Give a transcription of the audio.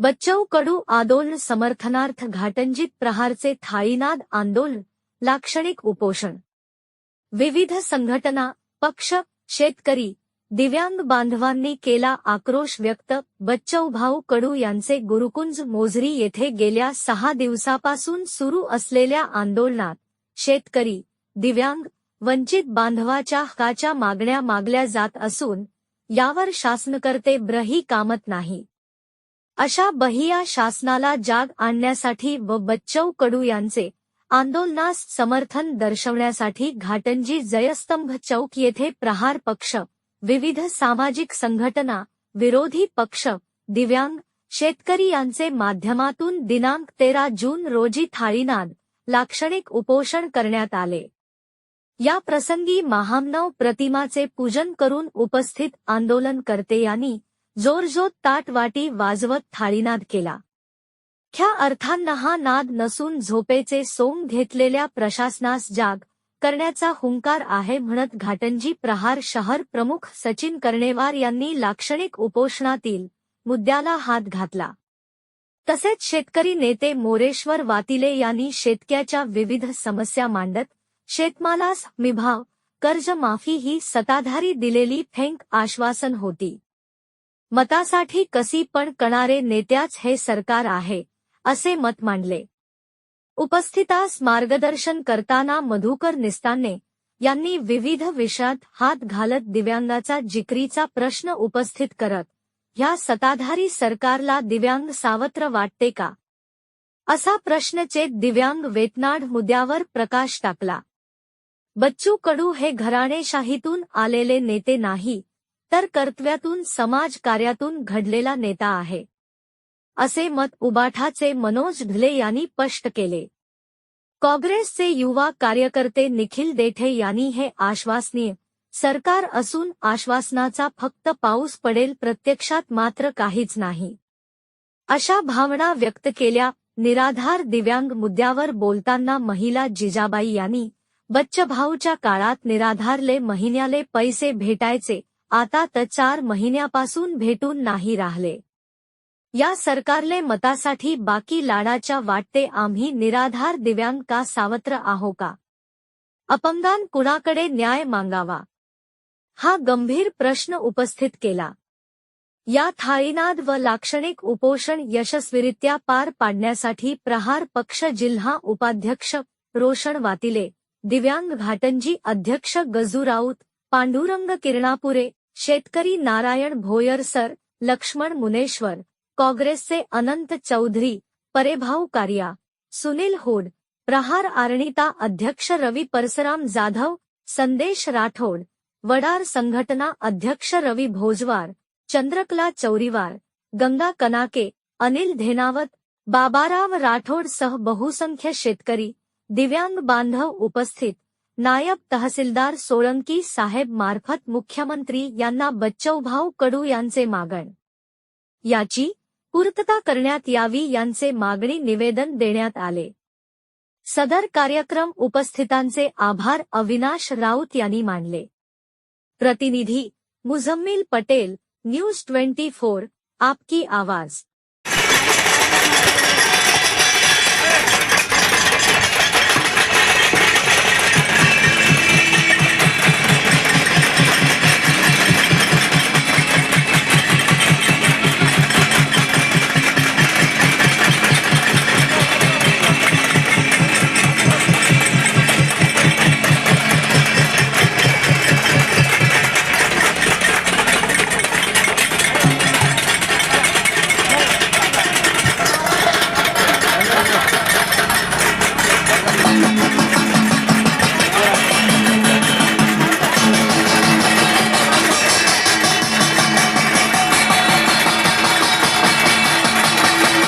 बच्चव कडू आंदोलन समर्थनार्थ घाटंजीत प्रहारचे थाळीनाद आंदोलन लाक्षणिक उपोषण. विविध संघटना पक्ष शेतकरी दिव्यांग बांधवांनी केला आक्रोश व्यक्त बच्चव भाऊ कडू यांचे गुरुकुंज मोझरी येथे गेल्या सहा दिवसापासून सुरू असलेल्या आंदोलनात शेतकरी दिव्यांग वंचित बांधवाच्या हकाच्या मागण्या मागल्या जात असून यावर शासनकर्ते ब्रही कामत नाही. अशा बहिया शासनाला जाग आणण्यासाठी व बच्चव कडू यांचे आंदोलनास समर्थन दर्शवण्यासाठी घाटंजी जयस्तंभ चौक येथे प्रहार पक्ष विविध सामाजिक संघटना विरोधी पक्ष दिव्यांग शेतकरी यांचे माध्यमातून दिनांक तेरा जून रोजी थाळीनाद लाक्षणिक उपोषण करण्यात आले. या प्रसंगी महामनव प्रतिमाचे पूजन करून उपस्थित आंदोलनकर्ते यांनी जोरजोत ताटवाटी वाजवत थाळीनाद केला. ख्या अर्थांना हा नाद नसून झोपेचे सोंग घेतलेल्या प्रशासनास जाग करण्याचा हुंकार आहे म्हणत घाटंजी प्रहार शहर प्रमुख सचिन कर्णेवार यांनी लाक्षणिक उपोषणातील मुद्द्याला हात घातला. तसेच शेतकरी नेते मोरेश्वर वातिले यांनी शेतक्याच्या विविध समस्या मांडत शेतमालास मिभाव कर्जमाफी ही सत्ताधारी दिलेली फेंक आश्वासन होती. मतासाठी कसी पण कणारे नेत्याच हे सरकार आहे असे मत मांडले. उपस्थितास मार्गदर्शन करताना मधुकर निस्ताने यांनी विविध विषयात हात घालत दिव्यांगाचा जिकरीचा प्रश्न उपस्थित करत ह्या सत्ताधारी सरकारला दिव्यांग सावत्र वाटते का? असा प्रश्नचे दिव्यांग वेतनाड मुद्द्यावर प्रकाश टाकला. बच्चू कडू हे घराणेशाहीतून आलेले नेते नाही तर कर्तव्यातून समाजकार्यातून घडलेला नेता आहे. असे मत उबाठाचे मनोज ढले यांनी स्पष्ट केले. काँग्रेसचे युवा कार्यकर्ते निखिल देठे यांनी हे आश्वासनीय सरकार असून आश्वासनाचा फक्त पाऊस पडेल प्रत्यक्षात मात्र काहीच नाही. अशा भावना व्यक्त केल्या निराधार दिव्यांग मुद्द्यावर बोलताना महिला जिजाबाई यांनी बच्चभाऊच्या काळात निराधारले महिन्याले पैसे भेटायचे आता तर चार महिन्यापासून भेटून नाही राहिले. या सरकारले मतासाठी बाकी लाडाच्या वाटते आम्ही निराधार दिव्यांग का सावत्र आहो का? अपंगान कुणाकडे न्याय मागावा? हा गंभीर प्रश्न उपस्थित केला. या थाळीनाद व लाक्षणिक उपोषण यशस्वीरित्या पार पाडण्यासाठी प्रहार पक्ष जिल्हा उपाध्यक्ष रोशन वातिले दिव्यांग घाटंजी अध्यक्ष गजू राऊत पांडुरंग किरणापुरे शेतकरी नारायण भोयर सर, लक्ष्मण मुनेश्वर, काँग्रेसचे अनंत चौधरी, परेभाऊ कारिया, सुनील होड, प्रहार आरणिता अध्यक्ष रवी परसराम जाधव, संदेश राठोड, वडार संघटना अध्यक्ष रवी भोजवार, चंद्रकला चौरीवार, गंगा कनाके, अनिल धेनावत, बाबाराव राठोड सह बहुसंख्य शेतकरी, दिव्यांग बांधव उपस्थित नायब तहसीलदार सोळंकी साहेब मार्फत मुख्यमंत्री यांना बच्चवभाऊ कडू यांचे मागण. याची पूर्तता करण्यात यावी यांचे मागणी निवेदन देण्यात आले. सदर कार्यक्रम उपस्थितांचे आभार अविनाश राऊत यांनी मानले. प्रतिनिधी Muzammil Patel news twenty four आपकी आवाज.